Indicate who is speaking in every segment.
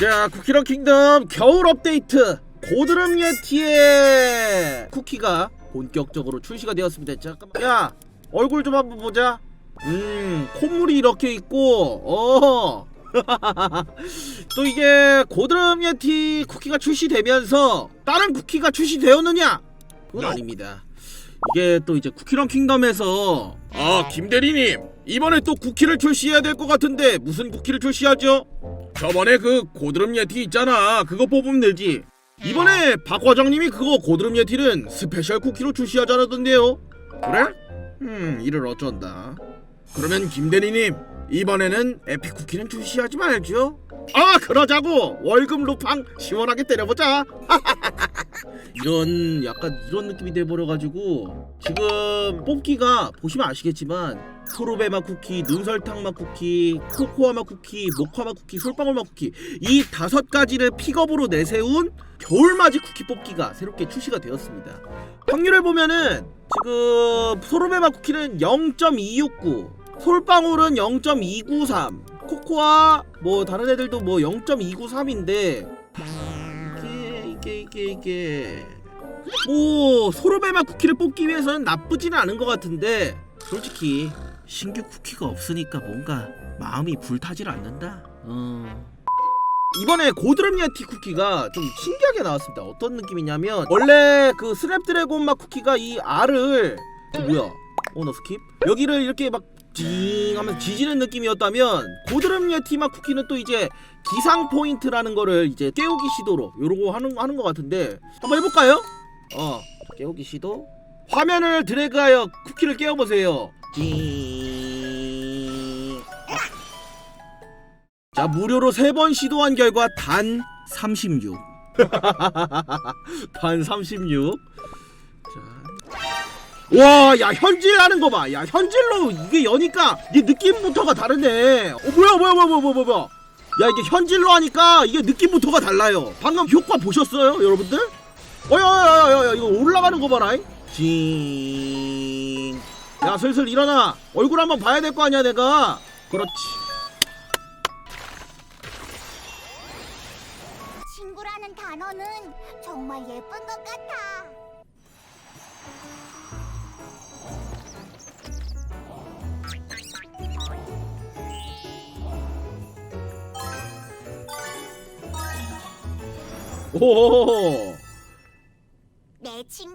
Speaker 1: 자 쿠키런 킹덤 겨울 업데이트. 고드름 예티의 쿠키가 본격적으로 출시가 되었습니다. 잠깐만. 야 얼굴 좀 한번 보자. 음 콧물이 이렇게 있고 어. 또 이게 고드름 예티 쿠키가 출시되면서 다른 쿠키가 출시되었느냐? 그건 아닙니다. 이게 또 이제 쿠키런 킹덤에서 아 김대리님 이번에 또 쿠키를 출시해야 될 것 같은데 무슨 쿠키를 출시하죠? 저번에 그 고드름 예티 있잖아. 그거 뽑으면 되지. 이번에 박 과장님이 그거 고드름 예티는 스페셜 쿠키로 출시하자던데요. 그래? 음 이를 어쩐다. 그러면 김대리님 이번에는 에픽 쿠키는 출시하지 말죠. 아 그러자고. 월급 루팡 시원하게 때려보자 이런 약간 이런 느낌이 돼버려가지고 지금 뽑기가 보시면 아시겠지만 프로베 맛 쿠키, 눈설탕 맛 쿠키, 코코아 맛 쿠키, 모카 맛 쿠키, 솔방울 맛 쿠키 이 다섯 가지를 픽업으로 내세운 겨울맞이 쿠키 뽑기가 새롭게 출시가 되었습니다. 확률을 보면은 지금 소르베 맛 쿠키는 0.269, 솔방울은 0.293, 코코아 뭐 다른 애들도 뭐 0.293인데 이게 이게 이게 이게 뭐 소르베맛 쿠키를 뽑기 위해서는 나쁘지는 않은 것 같은데 솔직히 신규 쿠키가 없으니까 뭔가 마음이 불타질 않는다. 어. 이번에 고드름 예티 쿠키가 좀 신기하게 나왔습니다. 어떤 느낌이냐면 원래 그 스냅 드래곤 맛 쿠키가 이 알을 어, 뭐야? 어너 스킵? 여기를 이렇게 막 징 하면서 지지는 느낌이었다면 고드름 예티 맛 쿠키는 또 이제 기상 포인트라는 거를 이제 깨우기 시도로 요러고 하는 하는 것 같은데 한번 해볼까요? 어 깨우기 시도 화면을 드래그하여 쿠키를 깨워보세요 징. 자 무료로 세번 시도한 결과 단 36. 단 36. 자. 와, 야 현질 하는 거 봐. 야 현질로 이게 여니까 이게 느낌부터가 다르네. 어 뭐야 뭐야 뭐야 뭐야 뭐야 뭐야. 야 이게 현질로 하니까 이게 느낌부터가 달라요. 방금 효과 보셨어요, 여러분들? 어야야야야 이거 올라가는 거 봐라. 징. 야 슬슬 일어나. 얼굴 한번 봐야 될 거 아니야 내가. 그렇지.
Speaker 2: 친구라는 단어는 정말 예쁜 것 같아.
Speaker 1: 오.
Speaker 2: 내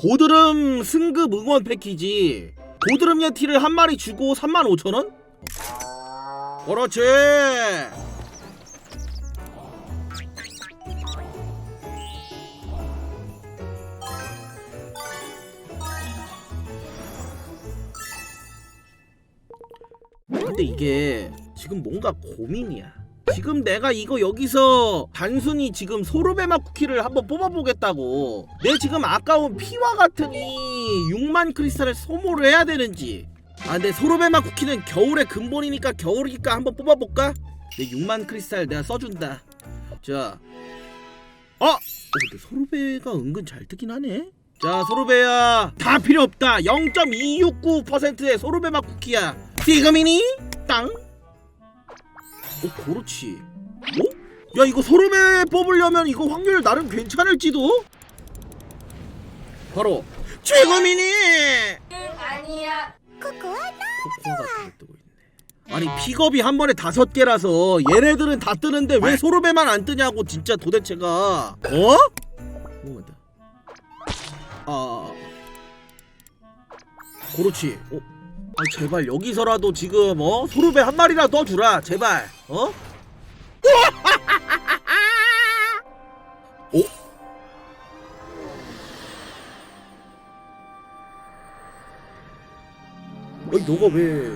Speaker 1: 고드름 승급 응원 패키지. 고드름 예티를 한 마리 주고 35,000원? 그렇지. 근데 이게 지금 뭔가 고민이야 지금 내가 이거 여기서 단순히 지금 소르베맛 쿠키를 한번 뽑아보겠다고. 내 지금 아까운 피와 같은 이 6만 크리스탈을 소모를 해야 되는지. 아 근데 소르베맛 쿠키는 겨울의 근본이니까 겨울이니까 한번 뽑아볼까? 내 6만 크리스탈 내가 써준다. 자. 어! 어 근데 소르베가 은근 잘 뜨긴 하네. 자 소르베야. 다 필요 없다. 0.269%의 소르베맛 쿠키야. 지금이니? 땅 어 그렇지 어? 야 이거 소름에 뽑으려면 이거 확률 나름 괜찮을지도? 바로 최고미니
Speaker 2: 코코아
Speaker 1: 코코아가 잘 뜨고 있네 아니 픽업이 한 번에 다섯 개라서 얘네들은 다 뜨는데 왜 소름에만 안 뜨냐고 진짜 도대체가 어? 뭐다 아 그렇지 어? 아 제발 여기서라도 지금 어 소르베 한 마리라도 더 주라 제발 어? 어? 아니 너가 왜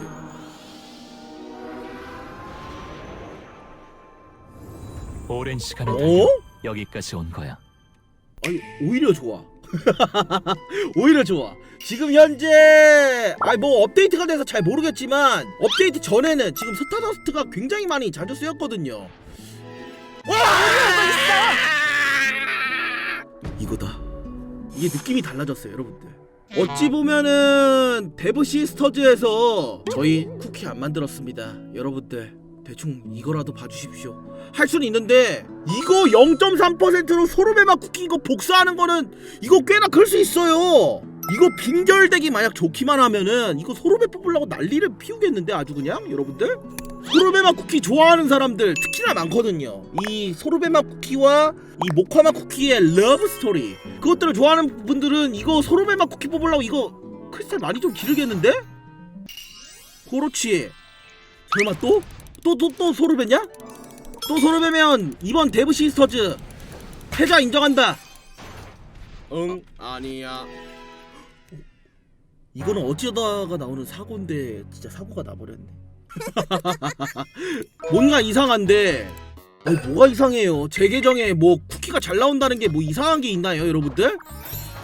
Speaker 3: 오랜 시간을 달려
Speaker 1: 어?
Speaker 3: 여기까지 온 거야.
Speaker 1: 아니 오히려 좋아 오히려 좋아. 지금 현재 아니 뭐 업데이트가 돼서 잘 모르겠지만 업데이트 전에는 지금 스타더스트가 굉장히 많이 자주 쓰였거든요. 와! 이거다. 이게 느낌이 달라졌어요 여러분들. 어찌 보면은 데브 시스터즈에서 저희 쿠키 안 만들었습니다 여러분들 대충 이거라도 봐주십시오. 할 수는 있는데 이거 0.3%로 소르베마 쿠키 이거 복사하는 거는 이거 꽤나 클 수 있어요. 이거 빈결대기 만약 좋기만 하면은 이거 소르베 뽑으려고 난리를 피우겠는데 아주 그냥 여러분들? 소르베마 쿠키 좋아하는 사람들 특히나 많거든요. 이 소르베마 쿠키와 이 모카마 쿠키의 러브 스토리 그것들을 좋아하는 분들은 이거 소르베마 쿠키 뽑으려고 이거 크리스탈 많이 좀 기르겠는데? 그렇지. 설마 또? 또 또 또 소르베냐? 또 소르베면 이번 데브 시스터즈 패자 인정한다. 응 아니야. 이거는 어쩌다가 나오는 사고인데 진짜 사고가 나버렸네. 뭔가 이상한데. 아니 뭐가 이상해요? 제 계정에 뭐 쿠키가 잘 나온다는 게 뭐 이상한 게 있나요 여러분들?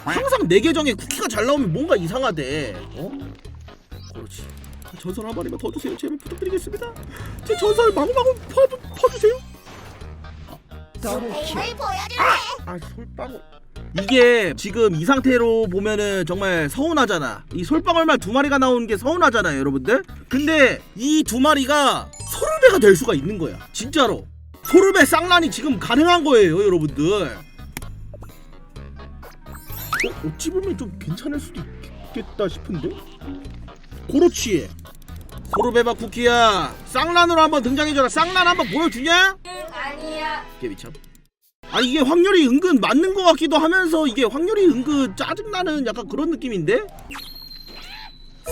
Speaker 1: 항상 내 계정에 쿠키가 잘 나오면 뭔가 이상하대. 어? 그렇지 전설 한 마리만 더 주세요. 제발 부탁드리겠습니다. 제 전설 마구마구 퍼, 퍼주세요.
Speaker 2: 뭘 보여줄래?
Speaker 1: 아! 솔방울. 이게 지금 이 상태로 보면은 정말 서운하잖아. 이 솔방울말 두 마리가 나오는 게 서운하잖아요 여러분들. 근데 이 두 마리가 소르베가 될 수가 있는 거야. 진짜로. 소르베 쌍란이 지금 가능한 거예요 여러분들. 어, 어찌 보면 좀 괜찮을 수도 있겠다 싶은데? 그렇지 소르베바 쿠키야 쌍란으로 한번 등장해줘라 쌍란 한번 보여주냐?
Speaker 3: 아니야.
Speaker 1: 이게 미참. 아니 이게 확률이 은근 맞는 것 같기도 하면서 이게 확률이 은근 짜증나는 약간 그런 느낌인데?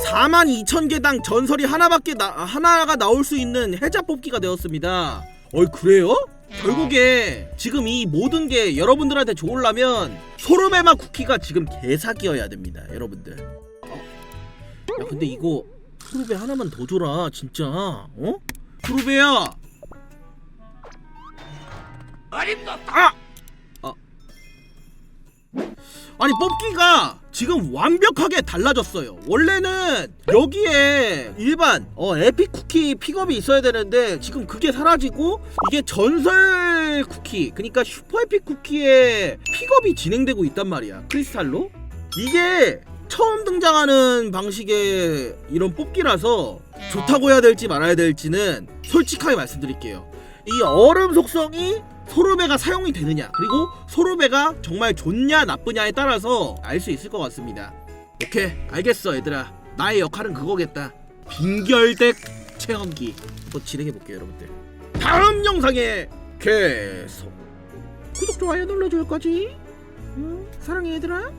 Speaker 1: 42,000개당 전설이 하나밖에 나, 하나가 나올 수 있는 해자 뽑기가 되었습니다. 어이 그래요? 결국에 지금 이 모든 게 여러분들한테 좋으려면 소르베마 쿠키가 지금 개사기여야 됩니다 여러분들 어? 야 근데 이거 소르베 하나만 더 줘라 진짜 어? 소르베야 아! 아. 아니 뽑기가 지금 완벽하게 달라졌어요. 원래는 여기에 일반 어 에픽 쿠키 픽업이 있어야 되는데 지금 그게 사라지고 이게 전설 쿠키 그러니까 슈퍼 에픽 쿠키의 픽업이 진행되고 있단 말이야. 크리스탈로. 이게 처음 등장하는 방식의 이런 뽑기라서 좋다고 해야 될지 말아야 될지는 솔직하게 말씀드릴게요. 이 얼음 속성이 소르베가 사용이 되느냐 그리고 소르베가 정말 좋냐 나쁘냐에 따라서 알 수 있을 것 같습니다. 오케이 알겠어 얘들아. 나의 역할은 그거겠다. 빈결덱 체험기. 한번 진행해 볼게요 여러분들. 다음 영상에 계속. 구독 좋아요 눌러줄 거지. 응? 사랑해 얘들아